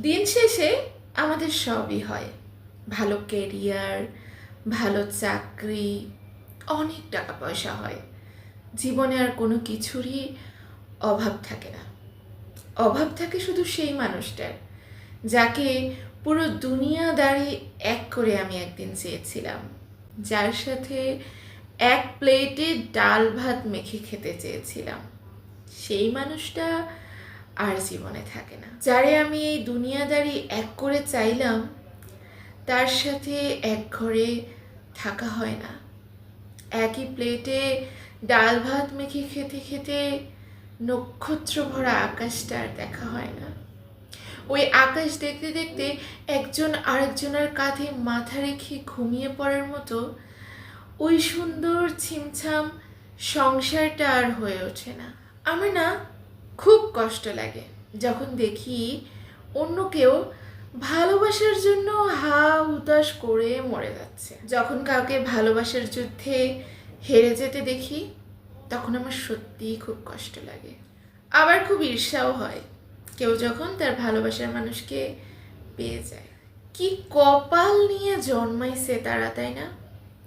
দিন শেষে আমাদের সবই হয়। ভালো কেরিয়ার ভালো চাকরি, অনেক টাকা পয়সা হয়। জীবনে আর কোনো কিছুরই অভাব থাকে না। অভাব থাকে শুধু সেই মানুষটার, যাকে পুরো দুনিয়াদারি এক করে আমি একদিন চেয়েছিলাম। যার সাথে এক প্লেটে ডাল ভাত মেখে খেতে চেয়েছিলাম। সেই মানুষটা আর জীবনে থাকে না। যারে আমি এই দুনিয়াদারি এক করে চাইলাম, তার সাথে এক ঘরে থাকা হয় না। একই প্লেটে ডাল ভাত মেখে খেতে খেতে নক্ষত্র ভরা আকাশটা আর দেখা হয় না। ওই আকাশ দেখতে দেখতে একজন আরেকজনের কাঁধে মাথা রেখে ঘুমিয়ে পড়ার মতো ওই সুন্দর ছিমছাম সংসারটা আর হয়ে ওঠে না। আমার না খুব কষ্ট লাগে যখন দেখি অন্য কেউ ভালোবাসার জন্য হা হুতাশ করে মরে যাচ্ছে। যখন কাউকে ভালোবাসার যুদ্ধে হেরে যেতে দেখি, তখন আমার সত্যিই খুব কষ্ট লাগে। আবার খুব ঈর্ষাও হয় কেউ যখন তার ভালোবাসার মানুষকে পেয়ে যায়। কি কপাল নিয়ে জন্মাইছে তারা, তাই না?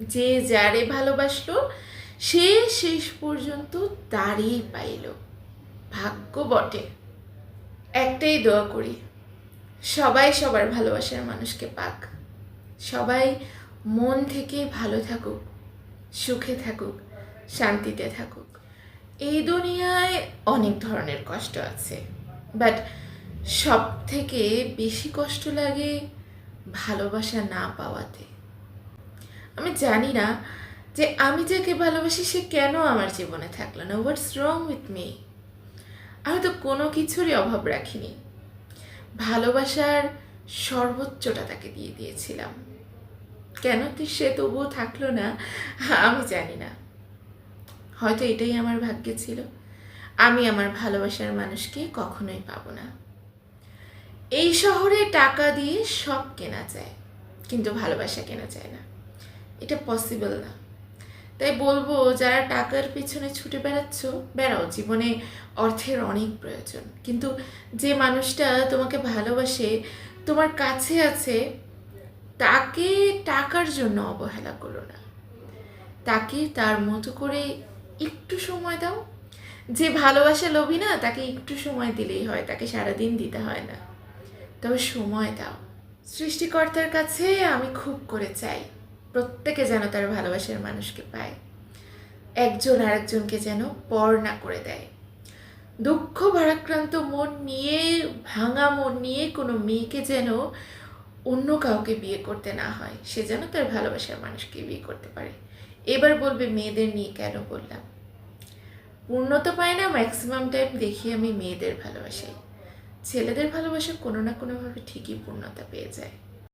যে যারে ভালোবাসলো, সে শেষ পর্যন্ত তারই পাইল। ভাগ্য বটে। একটাই দোয়া করি, সবাই সবার ভালোবাসার মানুষকে পাক। সবাই মন থেকে ভালো থাকুক, সুখে থাকুক, শান্তিতে থাকুক। এই দুনিয়ায় অনেক ধরনের কষ্ট আছে বাট সব থেকে বেশি কষ্ট লাগে ভালোবাসা না পাওয়াতে। আমি জানি না যে আমি যাকে ভালোবাসি সে কেন আমার জীবনে থাকল না। হোয়াটস রং উইথ মি আমি তো কোনো কিছুরই অভাব রাখিনি। ভালোবাসার সর্বোচ্চটা তাকে দিয়ে দিয়েছিলাম। কেন সে তবুও থাকল না, আমি জানি না। হয়তো এটাই আমার ভাগ্যে ছিল। আমি আমার ভালোবাসার মানুষকে কখনোই পাবো না। এই শহরে টাকা দিয়ে সব কেনা যায়, কিন্তু ভালোবাসা কেনা যায় না। এটা পসিবল না। তাই বলব, যারা টাকার পিছনে ছুটে বেড়াচ্ছ, বেড়াও, জীবনে অর্থের অনেক প্রয়োজন। কিন্তু যে মানুষটা তোমাকে ভালোবাসে, তোমার কাছে আছে, তাকে টাকার জন্য অবহেলা করো না। তাকে তার মতো করে একটু সময় দাও। যে ভালোবাসা লোভী না, তাকে একটু সময় দিলেই হয়, তাকে সারাদিন দিতে হয় না। তবে সময় দাও। সৃষ্টিকর্তার কাছে আমি খুব করে চাই। প্রত্যেকে যেন তার ভালোবাসার মানুষকে পায়। একজন আরেকজনকে যেন পর না করে দেয়। দুঃখ ভারাক্রান্ত মন নিয়ে, ভাঙা মন নিয়ে কোনো মেয়েকে যেন অন্য কাউকে বিয়ে করতে না হয়, সে যেন তার ভালোবাসার মানুষকে বিয়ে করতে পারে। এবার বলবে, মেয়েদের নিয়ে কেন বললাম? পূর্ণতা পায় না ম্যাক্সিমাম টাইম দেখি আমি মেয়েদের ভালোবাসাই ছেলেদের ভালোবাসা কোনো না কোনোভাবে ঠিকই পূর্ণতা পেয়ে যায়।